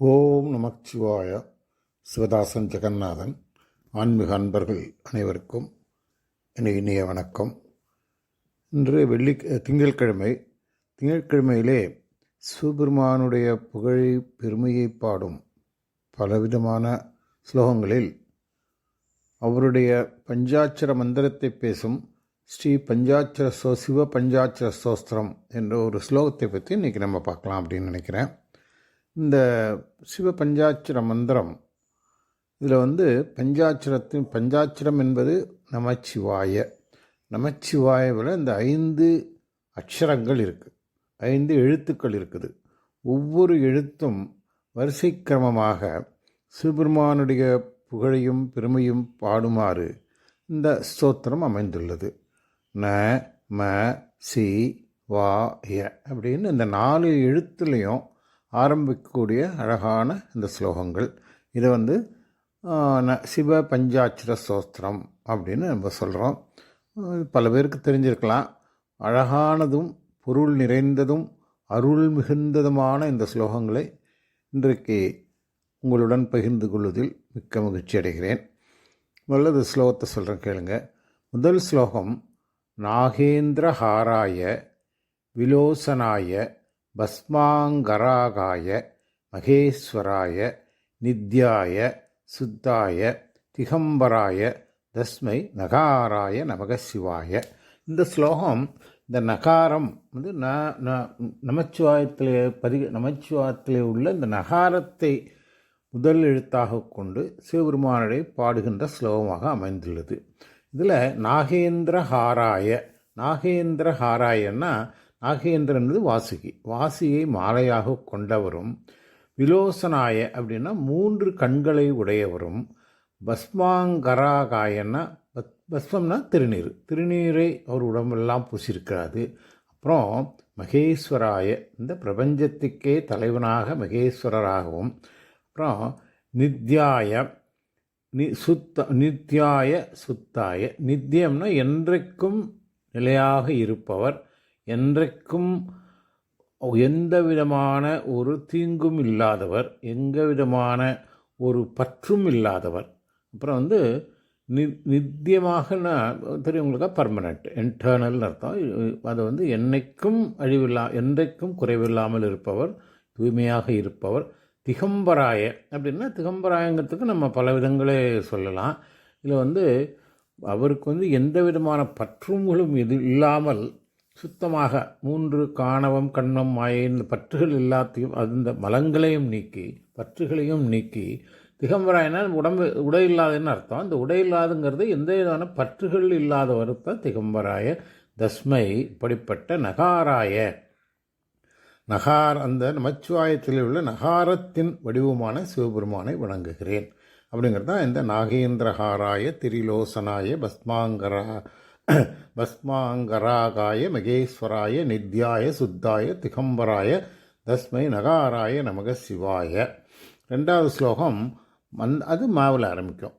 ஓம் நமச்சிவாய சிவதாசன் ஜெகநாதன். ஆன்மீக அன்பர்கள் அனைவருக்கும் என் இனிய வணக்கம். இன்று வெள்ளி திங்கட்கிழமை திங்கட்கிழமையிலே சிவபெருமானுடைய புகழை பெருமையை பாடும் பலவிதமான ஸ்லோகங்களில் அவருடைய பஞ்சாட்சர மந்திரத்தை பேசும் ஸ்ரீ பஞ்சாட்சர சோ சிவ பஞ்சாட்சர ஸ்தோஸ்திரம் என்ற ஒரு ஸ்லோகத்தை பற்றி இன்றைக்கி நம்ம பார்க்கலாம் அப்படின்னு நினைக்கிறேன். இந்த சிவ பஞ்சாட்சர மந்திரம் இதில் வந்து பஞ்சாட்சரத்தின் பஞ்சாட்சரம் என்பது நமச்சிவாய. நமச்சிவாயவில் இந்த ஐந்து அக்ஷரங்கள் இருக்குது ஐந்து எழுத்துக்கள் இருக்குது. ஒவ்வொரு எழுத்தும் வரிசை கிரமமாக சிவபெருமானுடைய புகழையும் பெருமையும் பாடுமாறு இந்த ஸ்தோத்திரம் அமைந்துள்ளது. ந ம சி வா ய அப்படின்னு இந்த நாலு எழுத்துலேயும் ஆரம்பிக்கக்கூடிய அழகான இந்த ஸ்லோகங்கள். இதை வந்து சிவ பஞ்சாட்சர ஸ்தோத்திரம் அப்படின்னு நம்ம சொல்கிறோம் பல பேருக்கு தெரிஞ்சிருக்கலாம். அழகானதும் பொருள் நிறைந்ததும் அருள் மிகுந்ததுமான இந்த ஸ்லோகங்களை இன்றைக்கு உங்களுடன் பகிர்ந்து கொள்வதில் மிக்க மகிழ்ச்சி அடைகிறேன். முதல்ல ஸ்லோகத்தை சொல்கிறேன் கேளுங்க. முதல் ஸ்லோகம் நாகேந்திரஹாராய விலோசனாய பஸ்மாங்கராகாய மகேஸ்வராய நித்யாய சுத்தாய திகம்பராய தஸ்மை நகாராய நமக சிவாய. இந்த ஸ்லோகம் இந்த நகாரம் வந்து ந நமச்சிவாயத்தில் பதி நமச்சிவாயத்திலே உள்ள இந்த நகாரத்தை முதல் எழுத்தாக கொண்டு சிவபெருமானடை பாடுகின்ற ஸ்லோகமாக அமைந்துள்ளது. இதில் நாகேந்திர ஹாராய நாகேந்திர ஹாராயன்னா நாகேந்திரன் வாசுகி. வாசியை மாலையாக கொண்டவரும் விலோசனாய அப்படின்னா மூன்று கண்களை உடையவரும் பஸ்மாங்கராகாயன்னா பத் பஸ்மம்னா திருநீர். திருநீரை அவர் உடம்பெல்லாம் பூசியிருக்கிறாரு. அப்புறம் மகேஸ்வராய இந்த பிரபஞ்சத்துக்கே தலைவனாக மகேஸ்வரராகவும் அப்புறம் நித்யாய நி சுத்த நித்யாய சுத்தாய. நித்தியம்னா என்றைக்கும் நிலையாக இருப்பவர். என்றைக்கும் எந்த விதமான ஒரு தீங்கும் இல்லாதவர் எந்த விதமான ஒரு பற்றும் இல்லாதவர். அப்புறம் வந்து நி நித்தியமாகனா தெரியும் உங்களுக்கு பர்மனெண்ட் இன்டர்னல்னு அர்த்தம். அது வந்து என்றைக்கும் அழிவில்லா என்றைக்கும் குறைவில்லாமல் இருப்பவர் தூய்மையாக இருப்பவர் திகம்பராய அப்படின்னா திகம்பராயங்கிறதுக்கு நம்ம பல விதங்களே சொல்லலாம். இதில் வந்து அவருக்கு வந்து எந்த விதமான பற்றுங்களும் இது இல்லாமல் சுத்தமாக மூன்று காணவம் கண்ணம் மாயை இந்த பற்றுகள் எல்லாத்தையும் அந்த மலங்களையும் நீக்கி பற்றுகளையும் நீக்கி திகம்பராயினால் உடம்பு உடை இல்லாதன்னு அர்த்தம். இந்த உடை இல்லாதுங்கிறது எந்த விதமான பற்றுகள் இல்லாத தான் திகம்பராய தஸ்மை இப்படிப்பட்ட நகாராய. நகார் அந்த நமச்சிவாயத்தில் உள்ள நகாரத்தின் வடிவமான சிவபெருமானை வணங்குகிறேன். அப்படிங்கிறது தான் இந்த நாகேந்திரஹாராய திரிலோசனாய பஸ்மாங்கரா பஸ்மாங்கராகாய மகேஸ்வராய நித்யாய சுத்தாய திகம்பராய தஸ்மை நகாராய நமக சிவாய ரெண்டாவது ஸ்லோகம் மந் அது மாவில் ஆரம்பிக்கும்.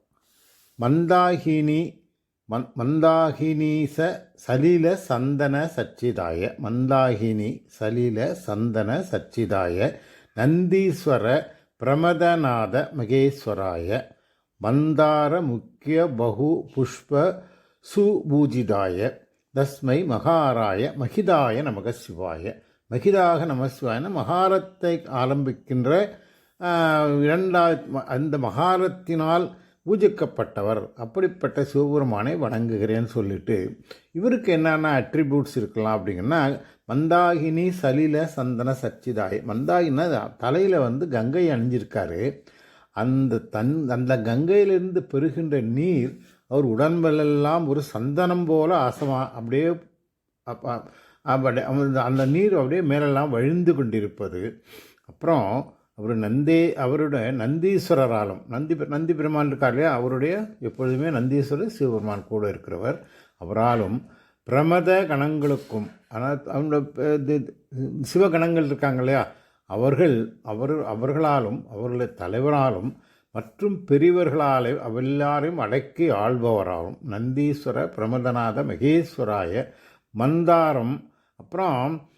மந்தாகினி மந் மந்தாகினீச சலில சந்தன சச்சிதாய. மந்தாகினி சலில சந்தன சச்சிதாய. நந்தீஸ்வர பிரமதநாத மகேஸ்வராய. மந்தார முக்கிய பகு புஷ்ப சுபூஜிதாய தஸ்மை மகாராய மகிதாய நமக சிவாய. மகிதாக நம மகாரத்தை ஆரம்பிக்கின்ற இரண்டாவது அந்த மகாரத்தினால் பூஜிக்கப்பட்டவர். அப்படிப்பட்ட சிவபெருமானை வணங்குகிறேன்னு சொல்லிட்டு இவருக்கு என்னென்ன அட்ரிபியூட்ஸ் இருக்கலாம் அப்படிங்கன்னா மந்தாகினி சலில சந்தன சச்சிதாய். மந்தாகினா தலையில் வந்து கங்கை அணிஞ்சிருக்காரு. அந்த தன் அந்த கங்கையிலிருந்து பெறுகின்ற நீர் அவர் உடம்பெல்லாம் ஒரு சந்தனம் போல ஆசமா அப்படியே அந்த நீர் அப்படியே மேலெல்லாம் வழிந்து கொண்டிருப்பது. அப்புறம் அவர் நந்தே அவருடைய நந்தீஸ்வரராலும் நந்தி நந்தி பெருமான் இருக்கார் இல்லையா? அவருடைய எப்பொழுதுமே நந்தீஸ்வரர் சிவபெருமான் கூட இருக்கிறவர். அவராலும் பிரமத கணங்களுக்கும் ஆனால் அவங்களோட சிவகணங்கள் இருக்காங்க இல்லையா? அவர்கள் அவர் அவர்களாலும் அவர்களுடைய தலைவராலும் மற்றும் பெரியவர்களாலே அவெல்லாரையும் அடக்கி ஆள்பவராகும். நந்தீஸ்வர பிரமதநாத மகேஸ்வராய மந்தாரம் அப்புறம்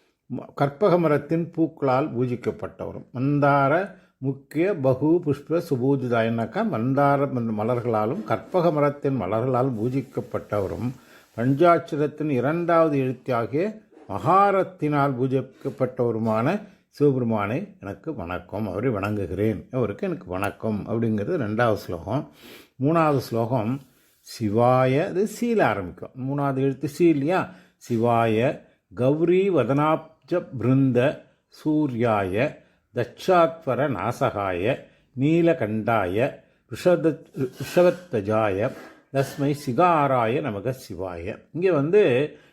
கற்பக மரத்தின் பூக்களால் பூஜிக்கப்பட்டவரும். மந்தார முக்கிய பகு புஷ்ப சுபூஜிதாயினாக்கா மந்தார மலர்களாலும் கற்பக மரத்தின் மலர்களால் பூஜிக்கப்பட்டவரும். பஞ்சாட்சரத்தின் இரண்டாவது எழுத்தியாகிய மகாரத்தினால் பூஜிக்கப்பட்டவருமான சிவபெருமானை எனக்கு வணக்கம் அவரை வணங்குகிறேன். அவருக்கு எனக்கு வணக்கம் அப்படிங்கிறது ரெண்டாவது ஸ்லோகம். மூணாவது ஸ்லோகம் சிவாய அது சீல ஆரம்பிக்கும். மூணாவது எழுத்து சீ இல்லையா? சிவாய கௌரி வதனாப்ஜ பிருந்த சூர்யாய தட்சாத்வர நாசகாய நீலகண்டாய ரிஷத ரிஷவத்வஜாய தஸ்மை சிகாராய நமக சிவாய. இங்கே வந்து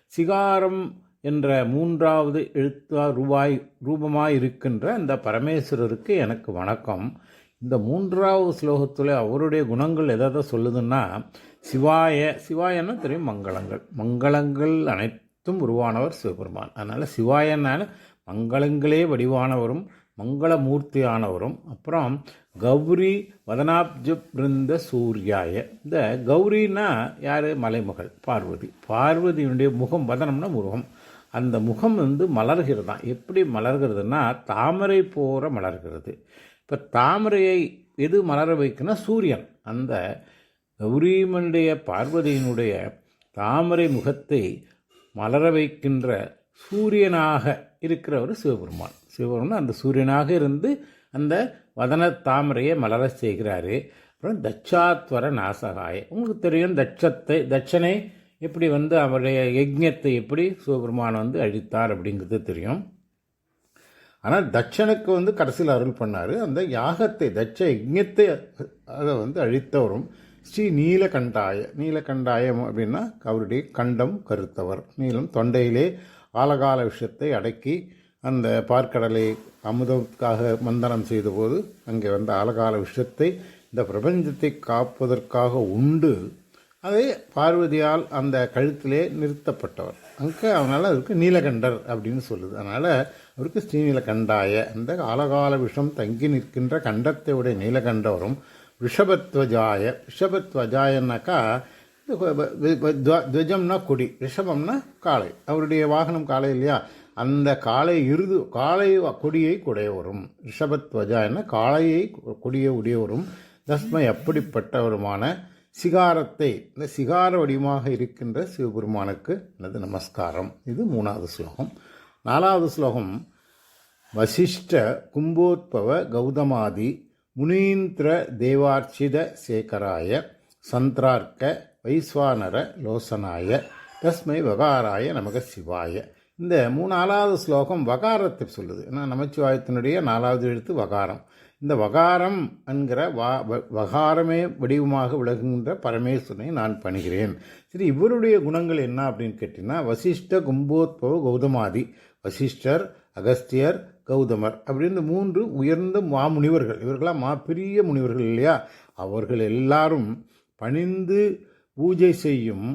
சிகாரம் என்ற மூன்றாவது எழுத்தா ரூபாய் ரூபமாக இருக்கின்ற அந்த பரமேஸ்வரருக்கு எனக்கு வணக்கம். இந்த மூன்றாவது ஸ்லோகத்தில் அவருடைய குணங்கள் எதை சொல்லுதுன்னா சிவாய சிவாயன்னா தெரியும் மங்களங்கள். மங்களங்கள் அனைத்தும் உருவானவர் சிவபெருமான். அதனால் சிவாயன்னால மங்களங்களே வடிவானவரும் மங்களமூர்த்தியானவரும். அப்புறம் கௌரி வதனாப்ஜ பிருந்த சூர்யாய. இந்த கௌரின்னா யார்? மலைமகள் பார்வதி. பார்வதியினுடைய முகம் வதனம்னா முருகம். அந்த முகம் வந்து மலர்கிறதாம் எப்படி மலர்கிறதுனா தாமரை போகிற மலர்கிறது. இப்போ தாமரையை எது மலர வைக்குன்னா சூரியன். அந்த கௌரியமனுடைய பார்வதியினுடைய தாமரை முகத்தை மலர வைக்கின்ற சூரியனாக இருக்கிறவர் சிவபெருமான். சிவபெருமான் அந்த சூரியனாக இருந்து அந்த வதன தாமரையை மலர செய்கிறாரு. அப்புறம் தட்சாத்வர நாசகாய. உங்களுக்கு தெரியும் தட்சத்தை தட்சனை எப்படி வந்து அவருடைய யஜ்ஞத்தை எப்படி சிவபெருமான் வந்து அழித்தார் அப்படிங்கிறது தெரியும். ஆனால் தட்சனுக்கு வந்து கடைசியில் அருள் பண்ணார். அந்த யாகத்தை தட்ச யஜ்ஞத்தை அதை வந்து அழித்தவரும் ஸ்ரீ நீலகண்டாய நீலகண்டாயம் அப்படின்னா அவருடைய கண்டம் கருத்தவர். நீளம் தொண்டையிலே ஆலகால விஷயத்தை அடக்கி அந்த பார்க்கடலை அமுதத்துக்காக மந்தனம் செய்தபோது அங்கே வந்த ஆலகால விஷயத்தை இந்த பிரபஞ்சத்தை காப்பதற்காக உண்டு அதே பார்வதியால் அந்த கழுத்திலே நிறுத்தப்பட்டவர். அங்கே அவனால் அவருக்கு நீலகண்டர் அப்படின்னு சொல்லுது. அதனால் அவருக்கு ஸ்ரீநீலகண்டாய அந்த காலகால விஷம் தங்கி நிற்கின்ற கண்டத்தை உடைய நீலகண்டவரும் ரிஷபத்வஜாய ரிஷபத்வஜாயன்னாக்கா துவஜம்னா கொடி ரிஷபம்னா காளை. அவருடைய வாகனம் காளை இல்லையா? அந்த காளை இருது காளை கொடியை குடையவரும் ரிஷபத்வஜாயன்னா காளையை கொடியை உடையவரும் தஸ்மை அப்படிப்பட்டவருமான சிகாரத்தை இந்த சிகார வடிவமாக இருக்கின்ற சிவபெருமானுக்கு எனது நமஸ்காரம். இது மூணாவது ஸ்லோகம். நாலாவது ஸ்லோகம். வசிஷ்ட கும்போத்பவ கௌதமாதி முனீந்திர தேவார்ச்சித சேகராய சந்திரார்க்க வைஸ்வானர லோசனாய தஸ்மை வகாராய நமக சிவாய. இந்த மூணு நாலாவது ஸ்லோகம் வகாரத்தை சொல்லுது. ஏன்னா நமச்சிவாயத்தினுடைய நாலாவது எழுத்து வகாரம். இந்த வகாரம் என்கிற வா வகாரமே வடிவமாக விளங்குகின்ற பரமேஸ்வரனை நான் பணிகிறேன். சரி இவருடைய குணங்கள் என்ன அப்படின்னு கேட்டிங்கன்னா வசிஷ்ட கும்போத்பவ கௌதமாதி வசிஷ்டர் அகஸ்தியர் கௌதமர் அப்படின்னு மூன்று உயர்ந்த மாமுனிவர்கள் இவர்களாம் மா பெரிய முனிவர்கள் இல்லையா? அவர்கள் எல்லாரும் பணிந்து பூஜை செய்யும்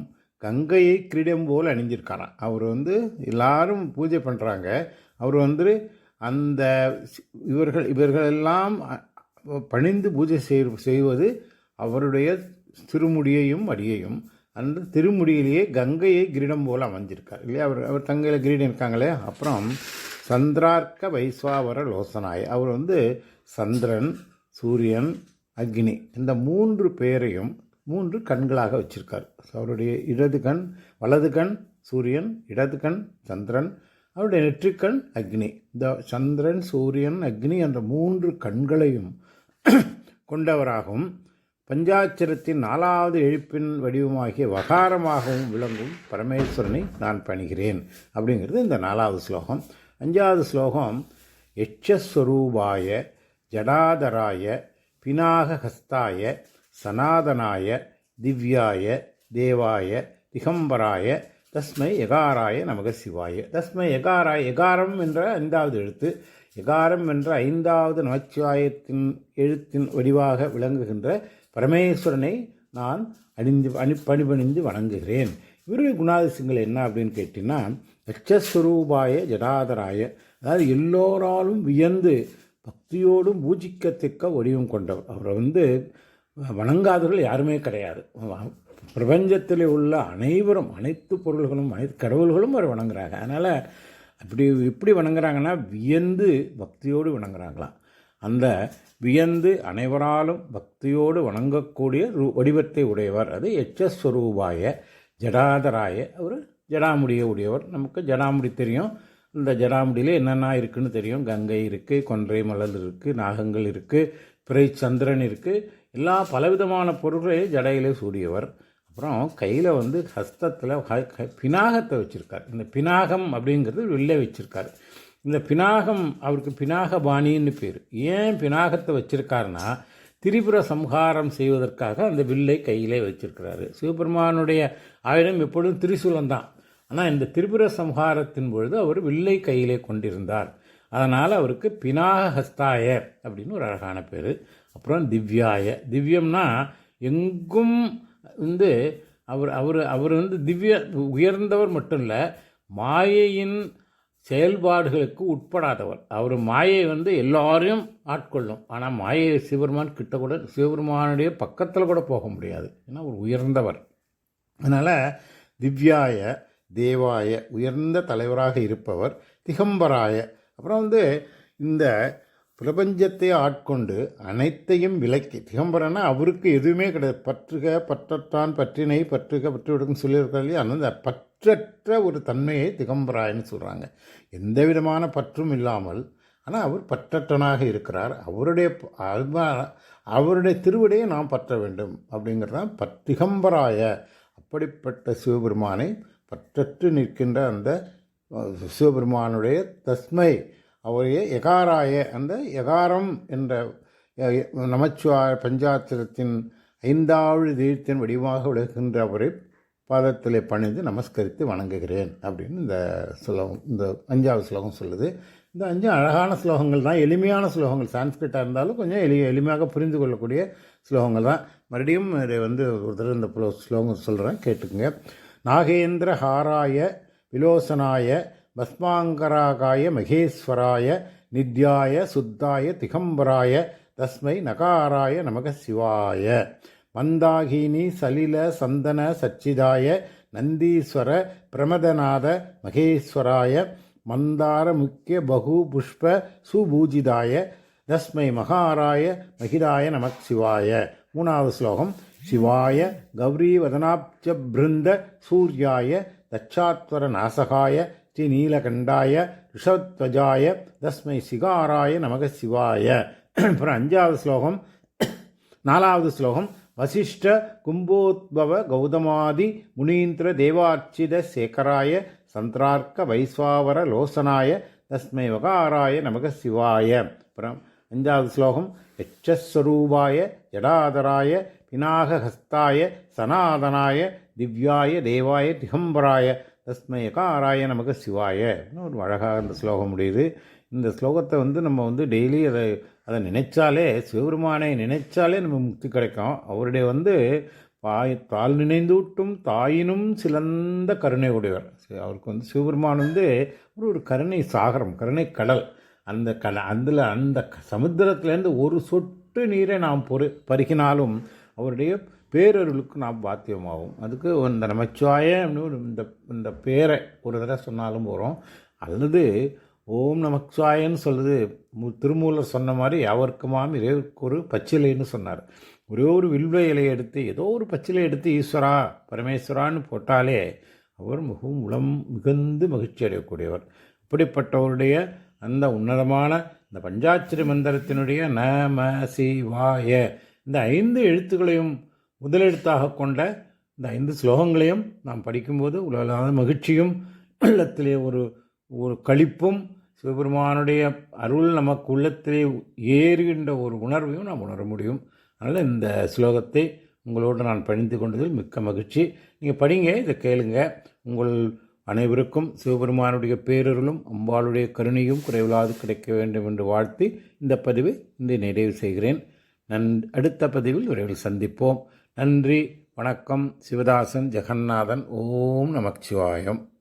கங்கையை கிரீடம் போல் அணிஞ்சிருக்காராம். அவர் வந்து எல்லாரும் பூஜை பண்ணுறாங்க அவர் வந்து அந்த இவர்கள் இவர்களெல்லாம் பணிந்து பூஜை செய் செய்வது அவருடைய திருமுடியையும் அடியையும். அந்த திருமுடியிலேயே கங்கையை கிரீடம் போல் அமைஞ்சிருக்கார். இல்லையா? அவர் அவர் தங்கையில் கிரீடம் இருக்காங்களே? அப்புறம் சந்திரார்க்க வைஸ்வாவர லோசனாய். அவர் வந்து சந்திரன் சூரியன் அக்னி இந்த மூன்று பேரையும் மூன்று கண்களாக வச்சிருக்கார். அவருடைய இடது கண் வலது கண் சூரியன் இடது கண் சந்திரன் அவருடைய நெற்றிக்கண் அக்னி. இந்த சந்திரன் சூரியன் அக்னி என்ற மூன்று கண்களையும் கொண்டவராகவும் பஞ்சாட்சரத்தின் நாலாவது எழுப்பின் வடிவமாகிய வகாரமாகவும் விளங்கும் பரமேஸ்வரனை நான் பணிகிறேன். அப்படிங்கிறது இந்த நாலாவது ஸ்லோகம். அஞ்சாவது ஸ்லோகம் யட்சஸ்வரூபாய ஜடாதராய பினாகஹஸ்தாய சனாதனாய திவ்யாய தேவாய திகம்பராய தஸ்மை எகாராய நமக சிவாய. தஸ்மை எகாராய எகாரம் என்ற ஐந்தாவது எழுத்து எகாரம் என்ற ஐந்தாவது நமச்சிவாயத்தின் எழுத்தின் வடிவாக விளங்குகின்ற பரமேஸ்வரனை நான் அணிந்து அணி பணிபணிந்து வணங்குகிறேன். இவருடைய குணாதிசயங்கள் என்ன அப்படின்னு கேட்டிங்கன்னா லட்சஸ்வரூபாய ஜடாதராய அதாவது எல்லோராலும் வியந்து பக்தியோடும் பூஜிக்கத்தக்க வடிவம் கொண்டவர். அவரை வந்து வணங்காதவர்கள் யாருமே கிடையாது. பிரபஞ்சத்தில் உள்ள அனைவரும் அனைத்து பொருள்களும் அனைத்து கடவுள்களும் அவர் வணங்குறாங்க. அதனால் அப்படி எப்படி வணங்குறாங்கன்னா வியந்து பக்தியோடு வணங்குறாங்களாம். அந்த வியந்து அனைவராலும் பக்தியோடு வணங்கக்கூடிய ரூ வடிவத்தை உடையவர். அது எச்சஸ்வரூபாய ஜடாதராய அவர் ஜடாமுடியை உடையவர். நமக்கு ஜடாமுடி தெரியும். இந்த ஜடாமுடியில் என்னென்ன இருக்குன்னு தெரியும். கங்கை இருக்குது கொன்றை மலர் இருக்குது நாகங்கள் இருக்குது பிறை சந்திரன் இருக்குது எல்லா பலவிதமான பொருட்களையும் ஜடையிலே சூடியவர். அப்புறம் கையில் வந்து ஹஸ்தத்தில் பினாகத்தை வச்சுருக்கார். இந்த பினாகம் அப்படிங்கிறது வில்லை வச்சுருக்காரு. இந்த பினாகம் அவருக்கு பினாக பாணின்னு பேர். ஏன் பினாகத்தை வச்சுருக்காருன்னா திரிபுர சம்ஹாரம் செய்வதற்காக அந்த வில்லை கையிலே வச்சிருக்கிறாரு. சிவபெருமானுடைய ஆயுதம் எப்பொழுதும் திரிசூலம் தான். ஆனால் இந்த திரிபுர சம்ஹாரத்தின் பொழுது அவர் வில்லை கையிலே கொண்டிருந்தார். அதனால் அவருக்கு பினாக ஹஸ்தாய அப்படின்னு ஒரு அழகான பேர். அப்புறம் திவ்யாய. திவ்யம்னா எங்கும் வந்து அவர் அவர் அவர் வந்து திவ்ய உயர்ந்தவர் மட்டும் இல்லை மாயையின் செயல்பாடுகளுக்கு உட்படாதவர். அவர் மாயை வந்து எல்லாரையும் ஆட்கொள்ளும். ஆனால் மாயை சிவபெருமான் கிட்ட கூட சிவபெருமானுடைய பக்கத்தில் கூட போக முடியாது. ஏன்னா அவர் உயர்ந்தவர். அதனால் திவ்யாய தேவாய உயர்ந்த தலைவராக இருப்பவர் திகம்பராய. அப்புறம் வந்து இந்த பிரபஞ்சத்தை ஆட்கொண்டு அனைத்தையும் விலக்கி திகம்பரனா அவருக்கு எதுவுமே கிடையாது. பற்றுக பற்றத்தான் பற்றினை பற்றுக பற்றி விடுன்னு சொல்லியிருக்காரு இல்லையா? அந்த பற்றற்ற ஒரு தன்மையை திகம்பராயன்னு சொல்கிறாங்க எந்த விதமான பற்றும் இல்லாமல் ஆனால் அவர் பற்றற்றனாக இருக்கிறார். அவருடைய அவருடைய திருவிடையை நாம் பற்ற வேண்டும் அப்படிங்கிறது? தான் பட் திகம்பராய அப்படிப்பட்ட சிவபெருமானை பற்றற்று நிற்கின்ற அந்த சிவபெருமானுடைய தஸ்மை அவரையே எகாராய அந்த எகாரம் என்ற அஹ், பஞ்சாத்திரத்தின் ஐந்தாவது தீர்த்தின் வடிவமாக விளக்குகின்ற அவரை பாதத்தில் பணிந்து நமஸ்கரித்து வணங்குகிறேன் அப்படின்னு இந்த ஸ்லோகம் இந்த அஞ்சாவது ஸ்லோகம் சொல்லுது. இந்த அஞ்சு அழகான ஸ்லோகங்கள் தான் எளிமையான ஸ்லோகங்கள். சான்ஸ்கிரிட்டாக இருந்தாலும் கொஞ்சம் எளிய எளிமையாக புரிந்து கொள்ளக்கூடிய ஸ்லோகங்கள் தான். மறுபடியும் இதை வந்து ஒரு தடவை இந்த ஸ்லோகம் சொல்கிறேன் கேட்டுக்குங்க. நாகேந்திர ஹாராய விலோசனாய பஸ்மாங்கராகாய மகேஸ்வராய நித்யாய சுத்தாய திகம்பராய தஸ்மை நகாராய நமக சிவாய மந்தாகினி சலில சந்தன சச்சிதாய நந்தீஸ்வர பிரமதநாத மகேஸ்வராய மந்தார முக்கிய பகு புஷ்ப சுபூஜிதாய தஸ்மை மகாராய மகிதாய நமக் சிவாய மூணாவது ஸ்லோகம் சிவாய கௌரி வதனாப்ஜ பிருந்த சூர்யாய தட்சாத்வர நாசகாய ஸ்ரீ நீலகண்டாய ரிஷத்வஜாய தஸ்மை சிகாராய நமக சிவாய. அப்புறம் அஞ்சாவது ஸ்லோகம் நாலாவது ஸ்லோகம் வசிஷ்ட கும்போத்பவ கௌதமாதி முனீந்திர தேவார்ச்சித சேகராய சந்திரார்க்க வைஸ்வாவர லோசனாய தஸ்மை வகாராய நமக சிவாய. அப்புறம் அஞ்சாவது ஸ்லோகம் எச்சஸ்வரூபாய ஜடாதராய பினாகஹஸ்தாய சனாதனாய திவ்யாய தேவாய திகம்பராய. தஸ்மை நமக்கு சிவாய. அப்படின்னு ஒரு அழகாக அந்த ஸ்லோகம் முடியுது. இந்த ஸ்லோகத்தை வந்து நம்ம வந்து டெய்லி அதை அதை நினைச்சாலே சிவபெருமானை நினைச்சாலே நம்ம முக்தி கிடைக்கும். அவருடைய வந்து பாய் தால் நினைந்தூட்டும் தாயினும் சிலந்த கருணை உடையவர். அவருக்கு வந்து சிவபெருமான் வந்து ஒரு ஒரு கருணை சாகரம் கருணை கடல். அந்த கல அதில் அந்த க- ஒரு சொட்டு நீரை நாம் பொறு பருகினாலும் அவருடைய பேரொருளுக்கு நாம் பாத்தியமாகும். அதுக்கு இந்த நமச்சிவாய அப்படின்னு ஒரு இந்த இந்த பேரை ஒரு தடவை சொன்னாலும் போகிறோம் அல்லது ஓம் நமச்சிவாயன்னு சொல்லுது திருமூலர் சொன்ன மாதிரி யாவர்க்குமாம் இறைவருக்கு ஒரு பச்சிலைன்னு சொன்னார். ஒரே ஒரு வில்வ இலையை எடுத்து ஏதோ ஒரு பச்சிலை எடுத்து ஈஸ்வரா பரமேஸ்வரான்னு போட்டாலே அவர் மிகவும் உளம் மிகுந்து மகிழ்ச்சி அடையக்கூடியவர். அப்படிப்பட்டவருடைய அந்த உன்னதமான இந்த பஞ்சாட்சரி மந்திரத்தினுடைய நம சிவாய இந்த ஐந்து எழுத்துக்களையும் முதலெழுத்தாக கொண்ட இந்த ஐந்து ஸ்லோகங்களையும் நாம் படிக்கும்போது உலகளாத மகிழ்ச்சியும் உள்ளத்திலே ஒரு ஒரு களிப்பும் சிவபெருமானுடைய அருள் நமக்கு உள்ளத்திலே ஏறுகின்ற ஒரு உணர்வையும் நாம் உணர முடியும். அதனால் இந்த ஸ்லோகத்தை உங்களோடு நான் பணிந்து கொண்டதில் மிக்க மகிழ்ச்சி. நீங்கள் படிங்க இதை கேளுங்க. உங்கள் அனைவருக்கும் சிவபெருமானுடைய பேரருளும் அம்பாளுடைய கருணையும் குறைவில்லாது கிடைக்க வேண்டும் என்று வாழ்த்தி இந்த பதிவை இந்த நிறைவு செய்கிறேன். நன் அடுத்த பதிவில் விரைவில் சந்திப்போம். நன்றி வணக்கம். சிவதாசன் ஜெகநாதன் ஓம் நமச்சிவாயம்.